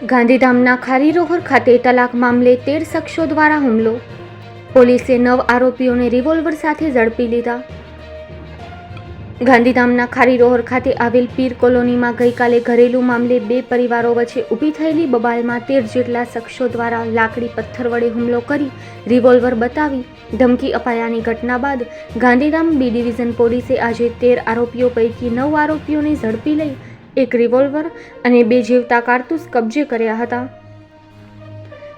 ગાંધીધામના ખારીરોહર ખાતે તલાક મામલે તેર શખ્સો દ્વારા હુમલો. પોલીસે નવ આરોપીઓને રિવોલ્વર સાથે ઝડપી લીધા. ગાંધીધામના ખારીરોહર ખાતે આવેલ પીર કોલોનીમાં ગઈકાલે ઘરેલું મામલે બે પરિવારો વચ્ચે ઊભી થયેલી બબાલમાં તેર જેટલા શખ્સો દ્વારા લાકડી પથ્થર વડે હુમલો કરી રિવોલ્વર બતાવી ધમકી અપાયાની ઘટના બાદ ગાંધીધામ બી ડિવિઝન પોલીસે આજે તેર આરોપીઓ પૈકી નવ આરોપીઓને ઝડપી લઈ એક રિવોલ્વર અને બે જીવતા કારતૂસ કબજે કર્યા હતા.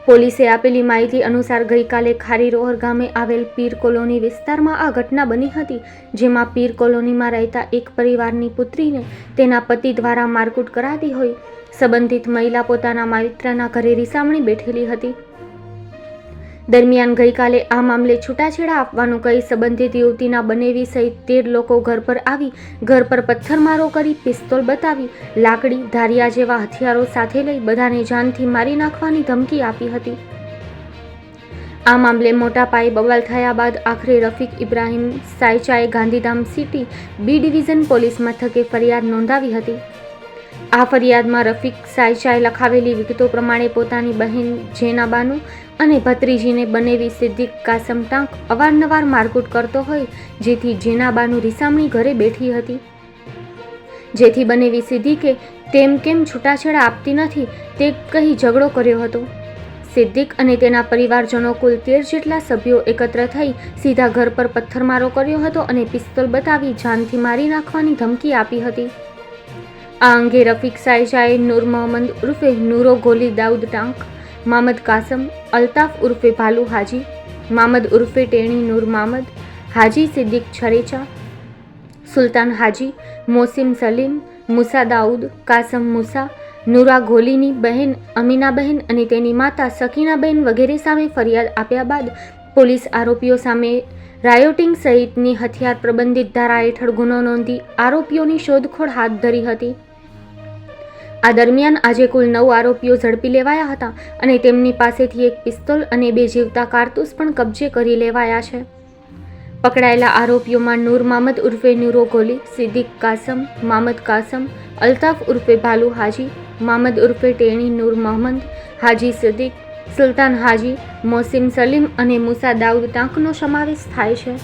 પોલીસે આપેલી માહિતી અનુસાર ગઈકાલે ખારીરોહર ગામે આવેલ પીર કોલોની વિસ્તારમાં આ ઘટના બની હતી, જેમાં પીર કોલોનીમાં રહેતા એક પરિવારની પુત્રીને તેના પતિ દ્વારા મારકૂટ કરાતી હોય સંબંધિત મહિલા પોતાના મારિત્રના ઘરે રીસામણી બેઠેલી હતી. દરમિયાન ગઈકાલે આ મામલે છૂટાછેડા આપવાનું કહી સંબંધિત યુવતીના બનેવી સહિત તેર લોકો ઘર પર આવી ઘર પર પથ્થરમારો કરી પિસ્તોલ બતાવી, લાકડી, ધારિયા જેવા હથિયારો સાથે લઈ બધાને જાનથી મારી નાખવાની ધમકી આપી હતી. આ મામલે મોટા પાયે બવાલ થયા બાદ આખરે Rafiq Ibrahim સાયચાએ Gandhidham city B division police મથકે ફરિયાદ નોંધાવી હતી. આ ફરિયાદમાં રફીક સાયશાએ લખાવેલી વિગતો પ્રમાણે પોતાની બહેન જેનાબાનુ અને ભત્રીજીને બનેવી સિદ્દીક કાસમ ટાંક અવારનવાર મારકૂટ કરતો હોય, જેથી જેનાબાનુ રીસામણી ઘરે બેઠી હતી. જેથી બનેવી સિદ્દીકે તેમ કેમ છૂટાછેડા આપતી નથી, તે કહી ઝઘડો કર્યો હતો. સિદ્દીક અને તેના પરિવારજનો કુલ તેર જેટલા સભ્યો એકત્ર થઈ સીધા ઘર પર પથ્થરમારો કર્યો હતો અને પિસ્તોલ બતાવી જાનથી મારી નાખવાની ધમકી આપી હતી. આ અંગે રફીક સાયશાએ નૂર મોહમ્મદ ઉર્ફે નૂરો ગોલી દાઉદ ટાંક, મામદ કાસમ, અલ્તાફ ઉર્ફે ભાલુ હાજી, મામદ ઉર્ફે ટેણી નૂર મામદ, હાજી સિદ્દીક છરેચા, સુલતાન હાજી, મોસિમ સલીમ, મુસા દાઉદ, કાસમ મુસા, નૂરા ગોલીની બહેન, અમીનાબહેન અને તેની માતા સકીનાબહેન વગેરે સામે ફરિયાદ આપ્યા બાદ પોલીસ આરોપીઓ સામે રાયોટિંગ સહિતની હથિયાર પ્રબંધિત ધારા હેઠળ ગુનો નોંધી આરોપીઓની શોધખોળ હાથ ધરી હતી. આ દરમિયાન આજે કુલ નવ આરોપીઓ ઝડપી લેવાયા હતા અને તેમની પાસેથી એક પિસ્તોલ અને બે જીવતા કારતૂસ પણ કબજે કરી લેવાયા છે. પકડાયેલા આરોપીઓમાં નૂર મામદ ઉર્ફે નૂરો ગોલી, સિદ્દીક કાસમ, મામદ કાસમ, અલ્તાફ ઉર્ફે ભાલુ હાજી, મામદ ઉર્ફે ટેણી નૂર મહમદ, હાજી સિદ્દીક, સુલતાન હાજી, મોસિમ સલીમ અને મુસા દાઉદ ટાંકનો સમાવેશ થાય છે.